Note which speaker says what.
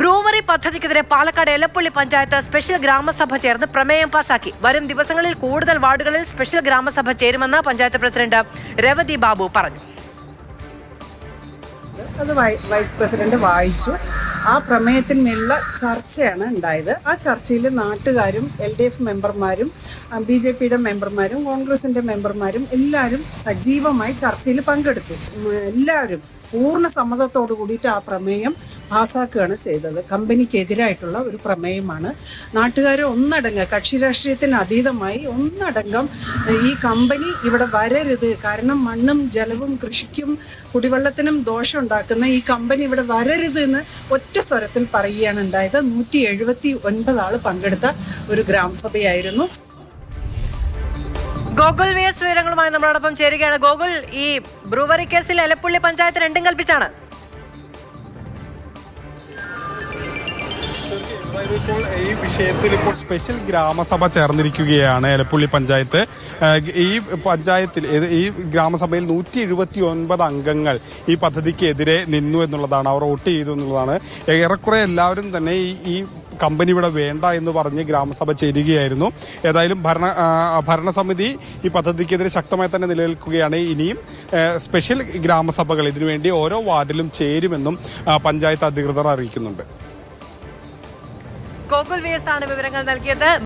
Speaker 1: Brewery പദ്ധതിക്കെതിരെ Palakkad Elappully panchayat special ഗ്രാമസഭ ചേർന്ന് പ്രമേയം പാസാക്കി. വരും ദിവസങ്ങളിൽ കൂടുതൽ വാർഡുകളിൽ സ്പെഷ്യൽ ഗ്രാമസഭ ചേരുമെന്ന് പഞ്ചായത്ത് പ്രസിഡന്റ് രവതി ബാബു പറഞ്ഞു.
Speaker 2: അത് വൈസ് പ്രസിഡന്റ് വായിച്ചു. ആ പ്രമേയത്തിന്മേലുള്ള ചർച്ചയാണ് ഉണ്ടായത്. ആ ചർച്ചയിൽ നാട്ടുകാരും എൽ ഡി എഫ് മെമ്പർമാരും ബി ജെ പിയുടെ മെമ്പർമാരും കോൺഗ്രസിന്റെ മെമ്പർമാരും എല്ലാവരും സജീവമായി ചർച്ചയിൽ പങ്കെടുത്തു. എല്ലാവരും പൂർണ സമ്മതത്തോടു കൂടിയിട്ട് ആ പ്രമേയം പാസ്സാക്കുകയാണ് ചെയ്തത്. കമ്പനിക്കെതിരായിട്ടുള്ള ഒരു പ്രമേയമാണ്. നാട്ടുകാർ ഒന്നടങ്കം കക്ഷി രാഷ്ട്രീയത്തിന് അതീതമായി ഒന്നടങ്കം ഈ കമ്പനി ഇവിടെ വരരുത്. കാരണം മണ്ണും ജലവും കൃഷിക്കും കുടിവെള്ളത്തിനും ദോഷം ഉണ്ടാക്കുന്ന ഈ കമ്പനി ഇവിടെ വരരുത് എന്ന് ഒറ്റ സ്വരത്തിൽ പറയുകയാണ് ഉണ്ടായത്. നൂറ്റി എഴുപത്തി ഒൻപത് ആൾ പങ്കെടുത്ത ഒരു ഗ്രാമസഭയായിരുന്നു.
Speaker 1: ഗോകുൽ വി എസ് വിവരങ്ങളുമായി നമ്മളോടൊപ്പം ചേരുകയാണ്. ഗോകുൽ ഈ ബ്രൂവറി കേസിൽ എലപ്പുള്ളി പഞ്ചായത്ത് രണ്ടും കൽപ്പിച്ചാണ്.
Speaker 3: ഈ വിഷയത്തിൽ ഇപ്പോൾ സ്പെഷ്യൽ ഗ്രാമസഭ ചേർന്നിരിക്കുകയാണ് എലപ്പുള്ളി പഞ്ചായത്ത്. ഈ പഞ്ചായത്തിൽ ഈ ഗ്രാമസഭയിൽ നൂറ്റി എഴുപത്തി ഒൻപത് അംഗങ്ങൾ ഈ പദ്ധതിക്കെതിരെ നിന്നു എന്നുള്ളതാണ് അവർ വോട്ട് ചെയ്തു എന്നുള്ളതാണ്. ഏറെക്കുറെ എല്ലാവരും തന്നെ ഈ കമ്പനി ഇവിടെ വേണ്ട എന്ന് പറഞ്ഞ് ഗ്രാമസഭ ചേരുകയായിരുന്നു. ഏതായാലും ഭരണ ഭരണസമിതി ഈ പദ്ധതിക്കെതിരെ ശക്തമായി തന്നെ നിലനിൽക്കുകയാണ്. ഇനിയും സ്പെഷ്യൽ ഗ്രാമസഭകൾ ഇതിനുവേണ്ടി ഓരോ വാർഡിലും ചേരുമെന്നും പഞ്ചായത്ത് അധികൃതർ അറിയിക്കുന്നുണ്ട്.
Speaker 1: ഗോകുൽ വി എസ് ആണ് വിവരങ്ങൾ നൽകിയത്.